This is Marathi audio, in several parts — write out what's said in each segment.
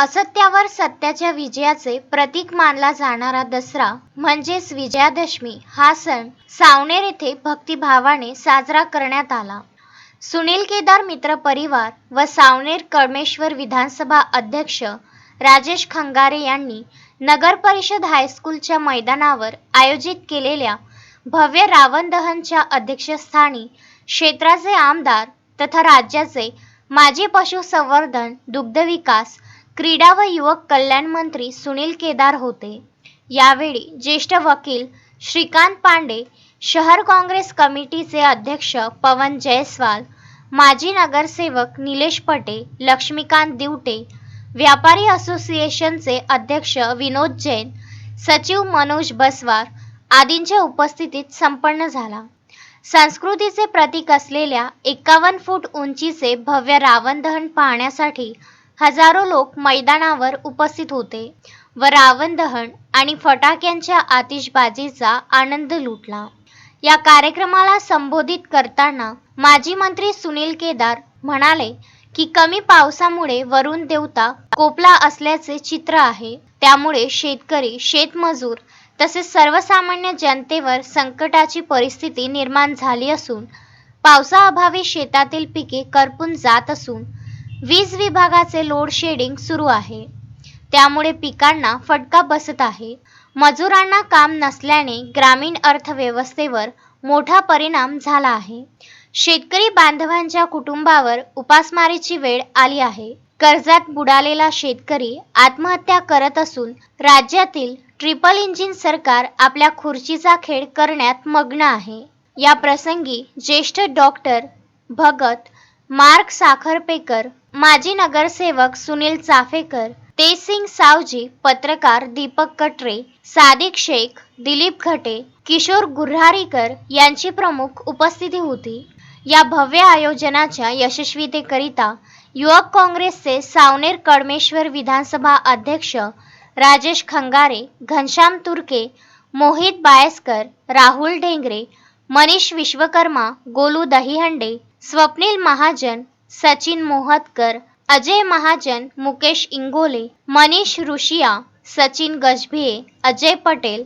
असत्यावर सत्याच्या विजयाचे प्रतीक मानला जाणारा दसरा म्हणजेच विजयादशमी हा सण सावनेर येथे भक्तिभावाने साजरा करण्यात आला. सुनील केदार मित्र परिवार व सावनेर कळमेश्वर विधानसभा अध्यक्ष राजेश खंगारे यांनी नगर परिषद हायस्कूलच्या मैदानावर आयोजित केलेल्या भव्य रावण दहनच्या अध्यक्षस्थानी क्षेत्राचे आमदार तथा राज्याचे माजी पशुसंवर्धन दुग्धविकास क्रीडा व युवक कल्याण मंत्री सुनील केदार होते. यावेळी ज्येष्ठ वकील श्रीकांत पांडे शहर काँग्रेस कमिटीचे अध्यक्ष पवन जयस्वाल माजी नगरसेवक निलेश पटे लक्ष्मीकांत दिवटे व्यापारी असोसिएशनचे अध्यक्ष विनोद जैन सचिव मनोज बसवार आदींच्या उपस्थितीत संपन्न झाला. संस्कृतीचे प्रतीक असलेल्या एकावन्न फूट उंचीचे भव्य रावण दहन पाहण्यासाठी हजारो लोक मैदानावर उपस्थित होते. व रावण दहन आणि फटाक्यांच्या आतिषबाजीचा आनंद लुटला. या कार्यक्रमाला संबोधित करताना माजी मंत्री सुनील केदार म्हणाले की कमी पावसामुळे वरुण देवता कोपला असल्याचे चित्र आहे. त्यामुळे शेतकरी शेतमजूर तसेच सर्वसामान्य जनतेवर संकटाची परिस्थिती निर्माण झाली असून पावसाअभावी शेतातील पिके करपून जात असून वीज विभागाचे लोड शेडिंग सुरू आहे. त्यामुळे पिकांना फटका बसत आहे. मजुरांना काम नसल्याने ग्रामीण अर्थव्यवस्थेवर मोठा परिणाम झाला आहे. शेतकरी बांधवांच्या कुटुंबावर उपासमारीची वेळ आली आहे. कर्जात बुडालेला शेतकरी आत्महत्या करत असून राज्यातील ट्रिपल इंजिन सरकार आपल्या खुर्चीचा खेळ करण्यात मग्न आहे. या प्रसंगी ज्येष्ठ डॉक्टर भगत मार्क साखरपेकर माजी नगरसेवक सुनील चाफेकर तेजसिंग सावजी पत्रकार दीपक कटरे सादिक शेख दिलीप घटे किशोर गुर्हारीकर यांची प्रमुख उपस्थिती होती. या भव्य आयोजनाच्या यशस्वीतेकरिता युवक काँग्रेसचे सावनेर कडमेश्वर विधानसभा अध्यक्ष राजेश खंगारे घनश्याम तुर्के मोहित बायस्कर राहुल ढेंगरे मनीष विश्वकर्मा गोलू दहिहंडे स्वप्नील महाजन सचिन मोहतकर अजय महाजन मुकेश इंगोले मनीष ऋषिया सचिन गजभिये अजय पटेल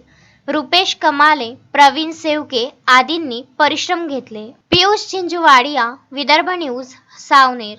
रुपेश कमाले प्रवीण सेवके आदींनी परिश्रम घेतले. पियुष चिंचुवाडिया विदर्भ न्यूज सावनेर.